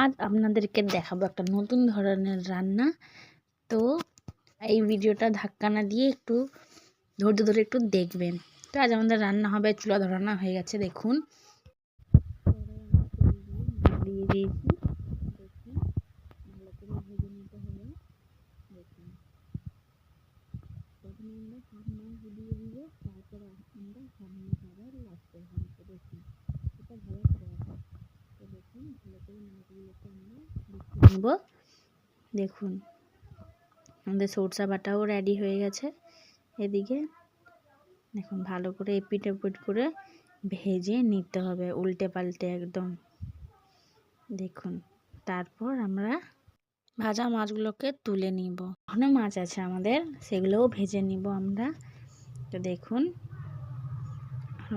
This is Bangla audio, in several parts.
আজ আপনাদেরকে দেখাবো একটা নতুন ধরনের রান্না। তো এই ভিডিওটা ধাক্কা না দিয়ে একটু ধৈর্য ধরে একটু দেখবেন। তো আজ আমাদের রান্না হবে, চুলা ধরানো হয়ে গেছে, দেখুন। তারপরে আমরা সব মাছ আবার লাস্টে হবে এটা ভালো দেখুন নেব দেখুন, আমাদের সরষা বাটাও রেডি হয়ে গেছে। এদিকে দেখুন, ভালো করে এপিট এপিট করে ভেজে নিতে হবে উল্টে পাল্টে একদম। দেখুন, তারপর আমরা ভাজা মাছগুলোকে তুলে নিব। এখনও মাছ আছে আমাদের, সেগুলোও ভেজে নিব আমরা। তো দেখুন,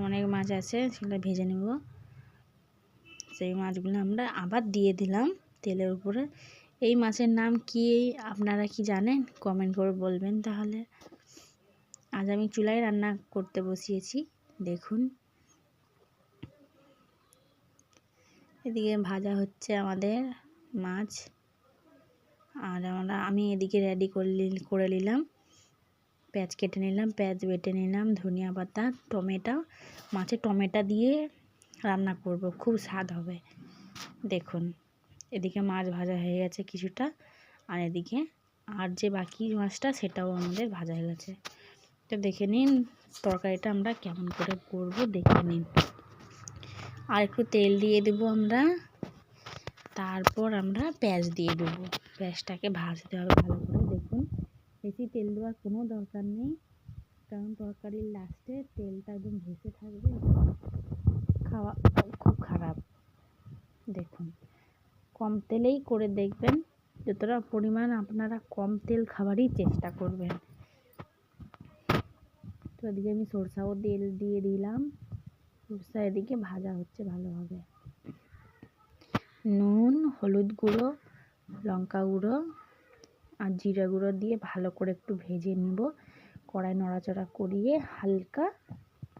অনেক মাছ আছে, সেগুলো ভেজে নিব। সেই মাছগুলো আমরা আবার দিয়ে দিলাম তেলের উপরে। এই মাছের নাম কি, আপনারা কি জানেন? কমেন্ট করে বলবেন তাহলে। আজ আমি চুলায় রান্না করতে বসিয়েছি, দেখুন। এদিকে ভাজা হচ্ছে আমাদের মাছ। আর আমরা, আমি এদিকে রেডি করে নিলাম। পেঁয়াজ কেটে নিলাম, পেঁয়াজ বেটে নিলাম, ধনিয়া পাতা, টমেটো। মাছে টমেটো দিয়ে রান্না করব, খুব স্বাদ হবে। দেখুন, এদিকে মাছ ভাজা হয়ে গেছে কিছুটা, আর এদিকে আর যে বাকি মাছটা সেটাও আমাদের ভাজা হয়ে গেছে। তো দেখে নিন, তরকারিটা আমরা কেমন করে করব, দেখে নিন। আর একটু তেল দিয়ে দেবো আমরা, তারপর আমরা পেঁয়াজ দিয়ে দেবো। পেঁয়াজটাকে ভাজতে হবে ভালো করে, দেখুন। বেশি তেল দেওয়ার কোনো দরকার নেই, কারণ তরকারির লাস্টে তেলটা একদম ভেসে থাকবে। খাওয়া খুব খারাপ। দেখুন, কম তেলেই করে দেখবেন যতটা পরিমাণ আপনারা কম তেল খাবারই চেষ্টা করবেন। তো এদিকে আমি সরষাও তেল দিয়ে দিলাম। সরষা এদিকে ভাজা হচ্ছে ভালোভাবে। নুন, হলুদ গুঁড়ো, লঙ্কা গুঁড়ো আর জিরা গুঁড়ো দিয়ে ভালো করে একটু ভেজে নিব। কড়াই নড়াচড়া করিয়ে হালকা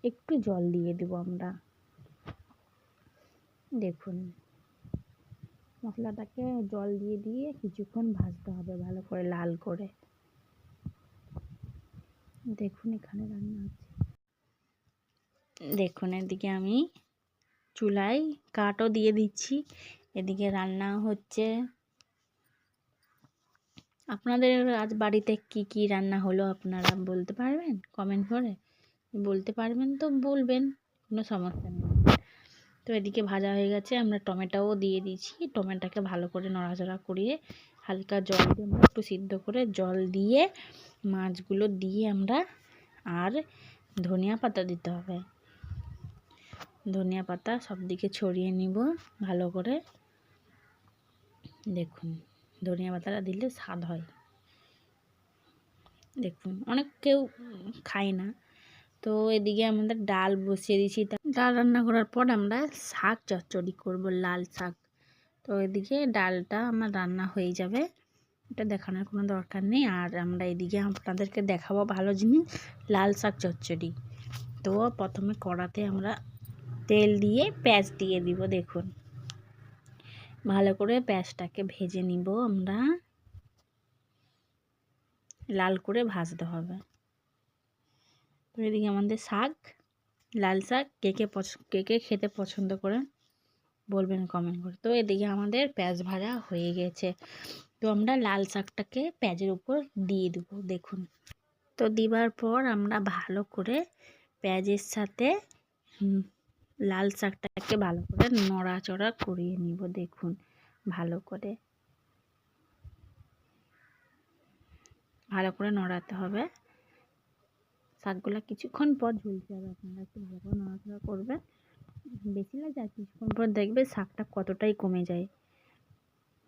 একটু জল দিয়ে দেবো আমরা। দেখুন, মশলাটাকে জল দিয়ে দিয়ে কিছুক্ষণ ভাজতে হবে ভালো করে লাল করে। দেখুন এখানে রান্না হচ্ছে। দেখুন, এদিকে আমি চুলায় কাঠও দিয়ে দিচ্ছি। এদিকে রান্না হচ্ছে। আপনাদের আজ বাড়িতে কি কি রান্না হলো আপনারা বলতে পারবেন? কমেন্ট করে। বলতে পারবেন তো বলবেন, কোনো সমস্যা নেই। তো এদিকে ভাজা হয়ে গেছে, আমরা টমেটোও দিয়ে দিয়েছি। টমেটোকে ভালো করে নড়াচড়া করিয়ে হালকা জল দিয়ে আমরা একটু সিদ্ধ করে জল দিয়ে মাছগুলো দিয়ে আমরা আর ধনিয়া পাতা দিতে হবে। ধনিয়া পাতা সব দিকে ছড়িয়ে নিব ভালো করে। দেখুন, ধনিয়া পাতাটা দিলে স্বাদ হয়। দেখুন, অনেক কেউ খায় না। তো এদিকে আমাদের ডাল বসিয়ে দিয়েছি ডাল রান্না করার পর আমরা শাক চচ্চড়ি করব, লাল শাক। তো এদিকে ডালটা আমার রান্না হয়ে যাবে। এটা দেখানোর কোনো দরকার নেই। আর আমরা এদিকে আপনাদেরকে দেখাবো ভালো জিনিস, লাল শাক চচ্চড়ি। তো প্রথমে কড়াতে আমরা তেল দিয়ে পেঁয়াজ দিয়ে দিব, দেখুন। ভালো করে পেঁয়াজটাকে ভেজে নিব আমরা। লাল করে ভাজতে হবে। তো এদিকে আমাদের শাক লাল শাক কে কে কে কে খেতে পছন্দ করেন বলবেন কমেন্ট করে। তো এদিকে আমাদের পেঁয়াজ ভাজা হয়ে গেছে। তো আমরা লাল শাকটাকে পেঁয়াজের উপর দিয়ে দেবো, দেখুন। তো দিবার পর আমরা ভালো করে পেঁয়াজের সাথে লাল শাকটাকে ভালো করে নড়াচড়া করিয়ে নিব, দেখুন, ভালো করে। ভালো করে নড়াতে হবে। শাকগুলো কিছুক্ষণ পর ঝুলতে হবে আপনারা একটু ভালো করে নড়াচড়া করবেন। বেশি না যায় কিছুক্ষণ পর দেখবে শাকটা কতটাই কমে যায়।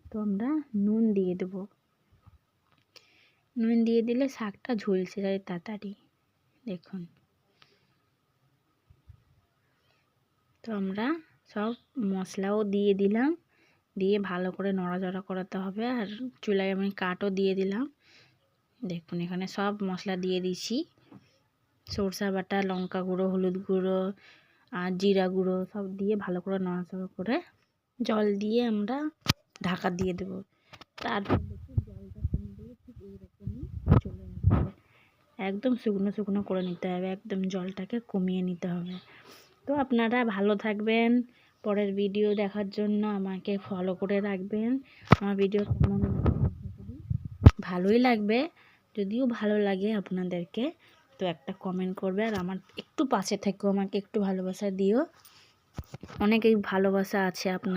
তো আমরা নুন দিয়ে দেবো। নুন দিয়ে দিলে শাকটা ঝুলছে যায় তাড়াতাড়ি। দেখুন। তো আমরা সব মশলাও দিয়ে দিলাম। দিয়ে ভালো করে নড়াচড়া করাতে হবে আর চুলায় আমি কাঠও দিয়ে দিলাম। দেখুন এখানে সব মশলা দিয়ে দিছি। সরষা বাটা, লঙ্কা গুঁড়ো, হলুদ গুঁড়ো আর জিরা গুঁড়ো সব দিয়ে ভালো করে নড়াচড়া করে জল দিয়ে আমরা ঢাকা দিয়ে দেবো। তারপর দেখুন জলটা কমে দেবে ঠিক এইরকমই চলে আসবে। একদম শুকনো শুকনো করে নিতে হবে, একদম জলটাকে কমিয়ে নিতে হবে। তো আপনারা ভালো থাকবেন, পরের ভিডিও দেখার জন্য আমাকে ফলো করে রাখবেন। আমার ভিডিও কেমন ভালোই লাগবে। যদিও ভালো লাগে আপনাদেরকে তো একটা কমেন্ট করবে আর আমার একটু পাশে থেকেও আমাকে একটু ভালোবাসা দিও। অনেকেই ভালোবাসা আছে আপনার